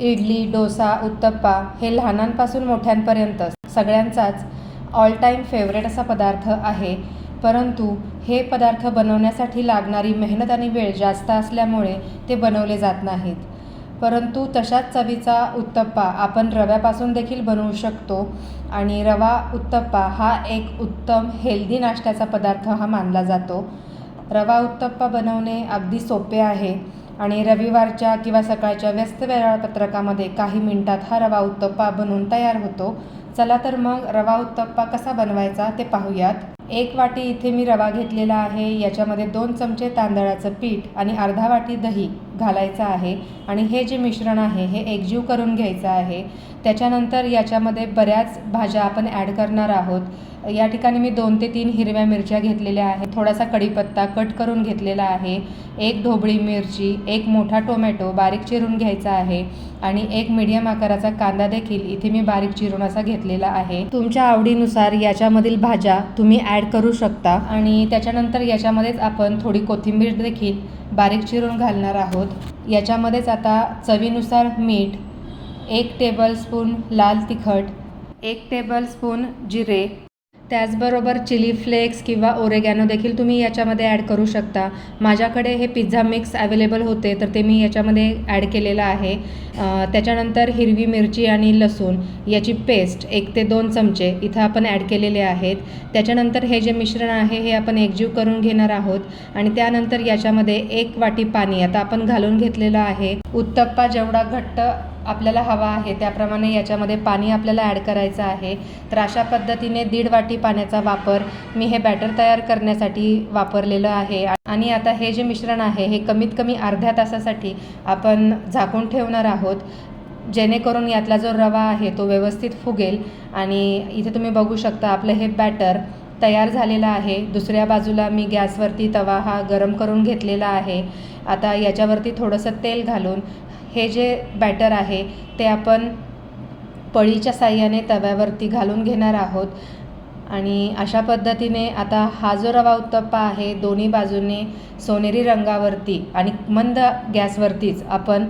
इडली डोसा उत्तप्पा हे लहानांपासून मोठ्यांपर्यंत सगळ्यांचाच ऑल टाईम फेवरेट असा पदार्थ आहे. परंतु हे पदार्थ बनवण्यासाठी लागणारी मेहनत आणि वेळ जास्त असल्यामुळे ते बनवले जात नाहीत. परंतु तशाच चवीचा उत्तप्पा आपण रव्यापासून देखील बनवू शकतो आणि रवा उत्तप्पा हा एक उत्तम हेल्दी नाश्त्याचा पदार्थ हा मानला जातो. रवा उत्तप्पा बनवणे अगदी सोपे आहे. आणि रविवारच्या किंवा सकाळच्या व्यस्त वेळापत्रकामध्ये काही मिनिटात हा रवा उत्तप्पा बनवून तयार होतो. चला तर मग रवा उत्तप्पा कसा बनवायचा ते पाहूयात. एक वाटी इथे मी रवा घेतलेला आहे. याच्यामध्ये दोन चमचे तांदळाचं पीठ आणि अर्धा वाटी दही. घालायचं आहे. आणि हे जे मिश्रण आहे हे एकजीव करून घ्यायचं आहे. त्याच्यानंतर याच्यामध्ये बऱ्याच भाज्या आपण ॲड करणार आहोत. या ठिकाणी मी दोन ते तीन हिरव्या मिरच्या घेतलेल्या आहेत. थोडासा कढीपत्ता कट करून घेतलेला आहे. एक ढोबळी मिरची एक मोठा टोमॅटो बारीक चिरून घ्यायचा आहे. आणि एक मीडियम आकाराचा कांदा देखील इथे मी बारीक चिरून असा घेतलेला आहे. तुमच्या आवडीनुसार याच्यामधील भाज्या तुम्ही ॲड करू शकता. आणि त्याच्यानंतर याच्यामध्येच आपण थोडी कोथिंबीर देखील बारीक चिरून घालणार आहोत. याच्यामध्येच आता चवीनुसार मीठ एक टेबलस्पून लाल तिखट एक टेबलस्पून जिरे त्याचबरोबर चिली फ्लेक्स किंवा ओरेगॅनो देखील तुम्ही याच्यामध्ये ॲड करू शकता. माझ्याकडे हे पिझ्झा मिक्स अवेलेबल होते तर ते मी याच्यामध्ये ॲड केलेलं आहे. त्याच्यानंतर हिरवी मिरची आणि लसूण याची पेस्ट एक ते दोन चमचे इथं आपण ॲड केलेले आहेत. त्याच्यानंतर हे जे मिश्रण आहे हे आपण एकजीव करून घेणार आहोत आणि त्यानंतर याच्यामध्ये एक वाटी पाणी आता आपण घालून घेतलेलं आहे. उत्तप्पा जेवढा घट्ट आपल्याला हवा आहे त्याप्रमाणे याच्यामध्ये पाणी आपल्याला ॲड करायचं आहे. तर अशा पद्धतीने दीड वाटी पाण्याचा वापर मी हे बॅटर तयार करण्यासाठी वापरलेलं आहे. आणि आता हे जे मिश्रण आहे हे कमीत कमी अर्ध्या तासासाठी आपण झाकून ठेवणार आहोत. जेणेकरून यातला जो रवा आहे तो व्यवस्थित फुगेल. आणि इथे तुम्ही बघू शकता आपलं हे बॅटर तयार झालेला आहे. दुसऱ्या बाजूला मी गॅसवरती तवा हा गरम करून घेतलेला आहे. आता याच्यावरती थोडंसं तेल घालून हे जे बॅटर आहे ते आपण पळीच्या साह्याने तव्यावरती घालून घेणार आहोत. आणि अशा पद्धतीने आता हा जो रवा उत्तप्पा आहे दोन्ही बाजूने सोनेरी रंगावरती आणि मंद गॅसवरतीच आपण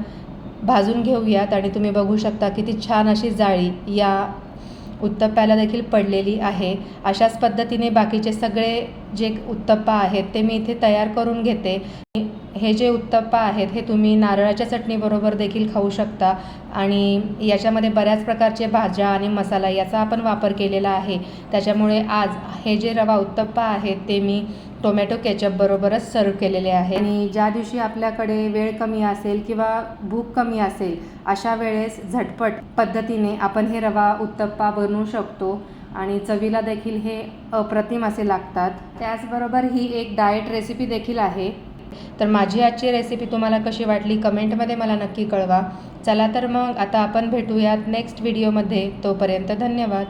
भाजून घेऊयात आणि तुम्ही बघू शकता किती छान अशी जाळी या उत्तप्प्याला देखील पडलेली आहे. अशाच पद्धतीने बाकीचे सगळे जे उत्तप्पा आहेत ते मी इथे तयार करून घेते. हे जे उत्तप्पा आहेत हे तुम्ही नारळाच्या चटणीबरोबर देखील खाऊ शकता. आणि याच्यामध्ये बऱ्याच प्रकारचे भाज्या आणि मसाला याचा आपण वापर केलेला आहे. त्याच्यामुळे आज हे जे रवा उत्तप्पा आहेत ते मी टोमॅटो केचप बरोबरच सर्व केलेले आहे. आणि ज्या दिवशी आपल्याकडे वेळ कमी असेल किंवा भूक कमी असेल अशा वेळेस झटपट पद्धतीने आपण हे रवा उत्तप्पा बनवू शकतो आणि चवीला देखील हे अप्रतिम असे लागतात. त्याचबरोबर ही एक डाएट रेसिपी देखील आहे. तर माझी आजची रेसिपी तुम्हाला कशी वाटली कमेंटमध्ये मला नक्की कळवा. चला तर मग आता आपण भेटूयात नेक्स्ट व्हिडिओमध्ये तोपर्यंत धन्यवाद.